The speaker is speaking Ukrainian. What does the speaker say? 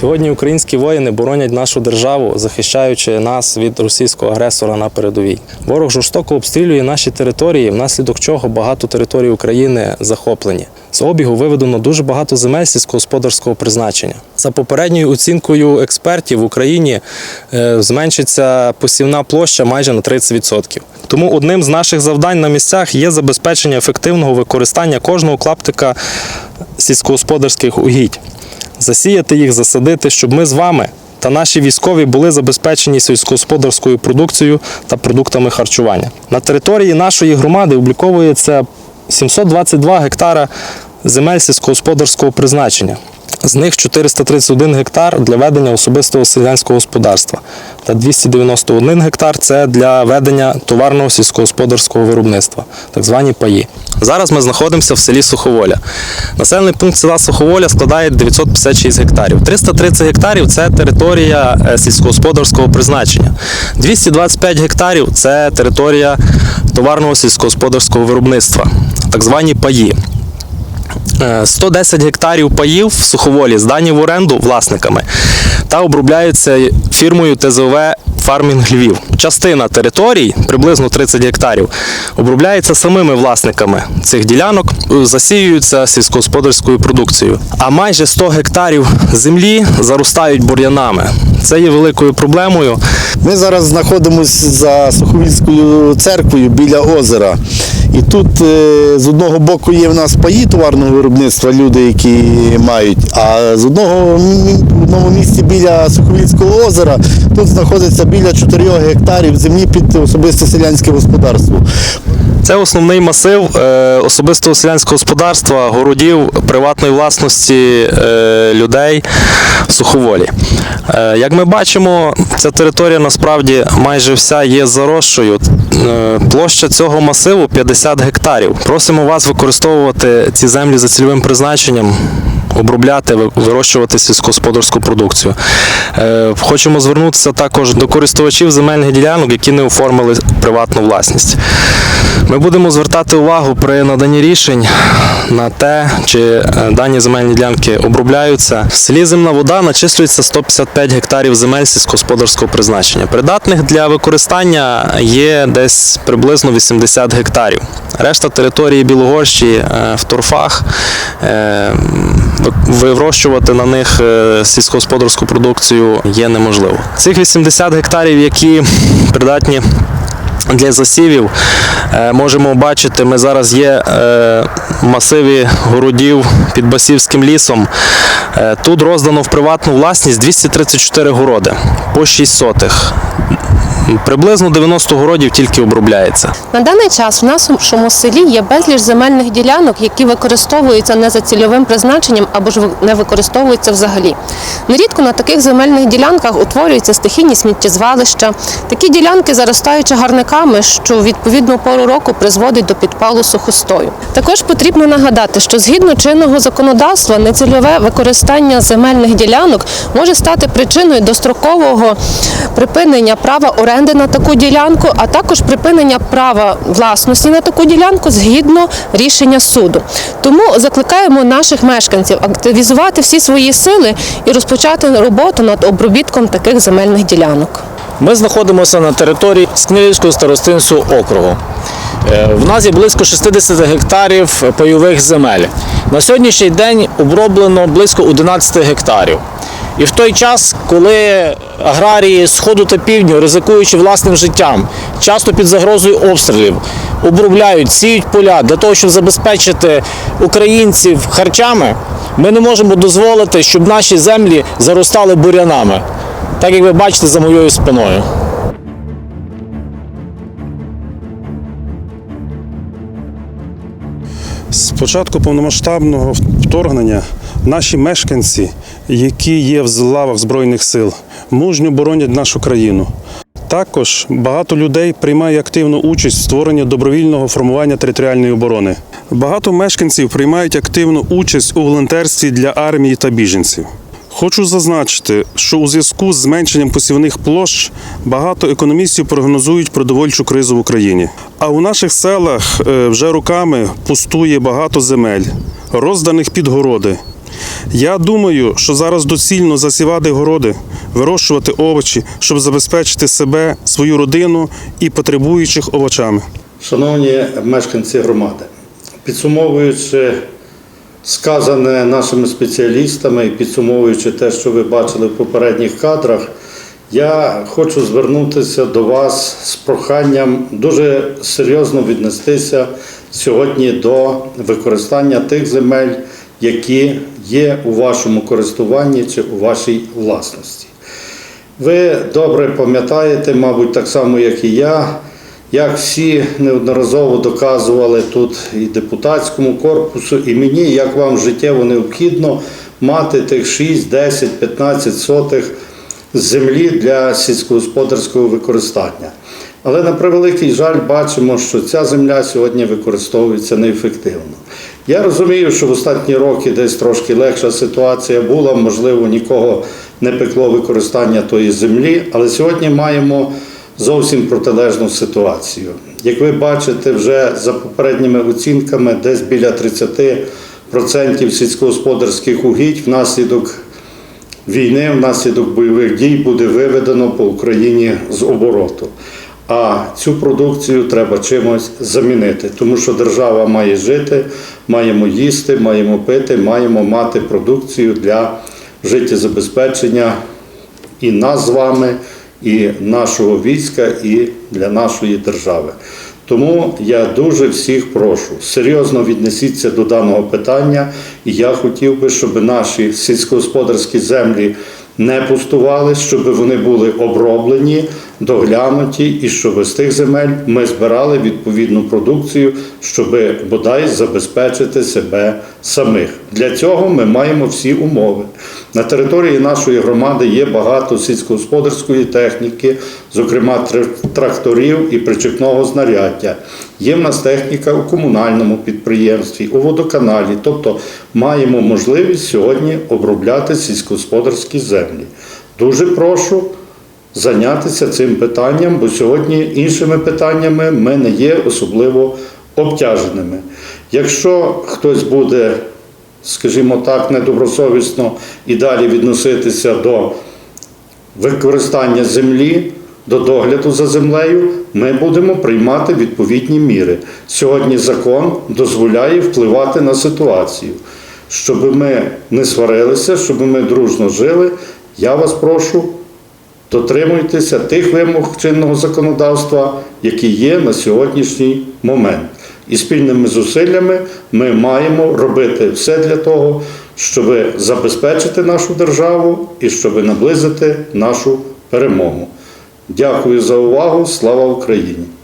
Сьогодні українські воїни боронять нашу державу, захищаючи нас від російського агресора на передовій. Ворог жорстоко обстрілює наші території, внаслідок чого багато територій України захоплені. З обігу виведено дуже багато земель сільськогосподарського призначення. За попередньою оцінкою експертів в Україні е, зменшиться посівна площа майже на 30%. Тому одним з наших завдань на місцях є забезпечення ефективного використання кожного клаптика сільськогосподарських угідь засіяти їх, засадити, щоб ми з вами та наші військові були забезпечені сільськогосподарською продукцією та продуктами харчування. На території нашої громади обліковується 722 гектара земель сільськогосподарського призначення. З них 431 гектар для ведення особистого селянського господарства та 291 гектар це для ведення товарного сільськогосподарського виробництва, так звані паї. Зараз ми знаходимося в селі Суховоля. Населений пункт села Суховоля складає 956 гектарів. 330 гектарів це територія е, сільськогосподарського призначення. 225 гектарів це територія товарного сільськогосподарського виробництва, так звані паї. Е, 110 гектарів паїв в суховолі здані в оренду власниками та обробляються фірмою ТЗВ Фармінг Львів. Частина територій, приблизно 30 гектарів, обробляється самими власниками цих ділянок, е, засіюються сільськогосподарською продукцією. А майже 100 гектарів землі заростають бур'янами. Це є великою проблемою. Ми зараз знаходимося за Суховільською церквою біля озера. І тут е, з одного боку є в нас паї товарного виробництва, люди, які мають. А з одного в одному місці біля Суховільського озера тут знаходиться біля 4 гектарів землі під особисте селянське господарство. Це основний масив е, особистого селянського господарства, городів приватної власності е, людей в суховолі. Як ми бачимо, ця територія насправді майже вся є заросшою. Е, площа цього масиву 50 гектарів. Просимо вас використовувати ці землі за цільовим призначенням. Обробляти, вирощувати сільськогосподарську продукцію. Е, Хочемо звернутися також до користувачів земельних ділянок, які не оформили приватну власність. Ми будемо звертати увагу при наданні рішень на те, чи е, дані земельні ділянки обробляються. В селі земна вода начислюється 155 гектарів земель сільськогосподарського призначення. Придатних для використання є десь приблизно 80 гектарів. Решта території Білогорщі е, в торфах. е, Вирощувати на них сільськогосподарську продукцію є неможливо. Цих 80 гектарів, які придатні для засівів можемо бачити, ми зараз є е, в масиві городів під Басівським лісом. Е, Тут роздано в приватну власність 234 городи по 6 сотих. Приблизно 90 городів тільки обробляється. На даний час в нашому селі є безліч земельних ділянок, які використовуються не за цільовим призначенням або ж не використовуються взагалі. Нерідко на таких земельних ділянках утворюються стихійні сміттєзвалища. Такі ділянки заростають чагарниками, що в відповідну пору року призводить до підпалу сухостою. Також потрібно нагадати, що згідно чинного законодавства нецільове використання земельних ділянок може стати причиною дострокового припинення права оренди на таку ділянку, а також припинення права власності на таку ділянку згідно рішення суду. Тому закликаємо наших мешканців активізувати всі свої сили і розпочати роботу над обробітком таких земельних ділянок. Ми знаходимося на території Снилівського старостинського округу. Е, В нас є близько 60 гектарів пайових земель. На сьогоднішній день оброблено близько 11 гектарів. І в той час, коли аграрії сходу та півдню, ризикуючи власним життям, часто під загрозою обстрілів, обробляють, сіють поля для того, щоб забезпечити українців харчами, ми не можемо дозволити, щоб наші землі заростали бурянами так як ви бачите за моєю спиною. З початку повномасштабного вторгнення наші мешканці, які є в лавах Збройних сил, мужньо боронять нашу країну. Також багато людей приймає активну участь в створенні добровільного формування територіальної оборони. Багато мешканців приймають активну участь у волонтерстві для армії та біженців. Хочу зазначити, що у зв'язку з зменшенням посівних площ багато економістів прогнозують продовольчу кризу в Україні. А у наших селах е, вже роками пустує багато земель, розданих під городи. Я думаю, що зараз доцільно засівати городи, вирощувати овочі, щоб забезпечити себе, свою родину і потребуючих овочами. Шановні мешканці громади, підсумовуючи сказане нашими спеціалістами і підсумовуючи те, що ви бачили в попередніх кадрах, я хочу звернутися до вас з проханням дуже серйозно віднестися сьогодні до використання тих земель, які є у вашому користуванні чи у вашій власності. Ви добре пам'ятаєте, мабуть, так само, як і я, як всі неодноразово доказували тут і депутатському корпусу, і мені, як вам життєво необхідно мати тих 6, 10, 15 сотих землі для сільськогосподарського використання. Але на превеликий жаль бачимо, що ця земля сьогодні використовується неефективно. Я розумію, що в останні роки десь трошки легша ситуація була, можливо, нікого не пекло використання тої землі, але сьогодні маємо зовсім протилежну ситуацію. Як ви бачите, вже за попередніми оцінками, десь біля 30% сільськогосподарських угідь внаслідок війни, внаслідок бойових дій буде виведено по Україні з обороту. А цю продукцію треба чимось замінити, тому що держава має жити, маємо їсти, маємо пити, маємо мати продукцію для життєзабезпечення і нас з вами, і нашого війська, і для нашої держави. Тому я дуже всіх прошу, серйозно віднесіться до даного питання, і я хотів би, щоб наші сільськогосподарські землі не пустували, щоб вони були оброблені, доглянуті, і щоб з тих земель ми збирали відповідну продукцію, щоб бодай забезпечити себе самих. Для цього ми маємо всі умови. На території нашої громади є багато сільськогосподарської техніки, зокрема тракторів і причепного знаряддя. Є в нас техніка у комунальному підприємстві, у водоканалі. Тобто маємо можливість сьогодні обробляти сільськогосподарські землі. Дуже прошу зайнятися цим питанням, бо сьогодні іншими питаннями ми не є особливо обтяженими. Якщо хтось буде, скажімо так, недобросовісно і далі відноситися до використання землі, до догляду за землею, ми будемо приймати відповідні міри. Сьогодні закон дозволяє впливати на ситуацію. Щоб ми не сварилися, щоб ми дружно жили, я вас прошу, дотримуйтеся тих вимог чинного законодавства, які є на сьогоднішній момент. І спільними зусиллями ми маємо робити все для того, щоб забезпечити нашу державу і щоб наблизити нашу перемогу. Дякую за увагу. Слава Україні!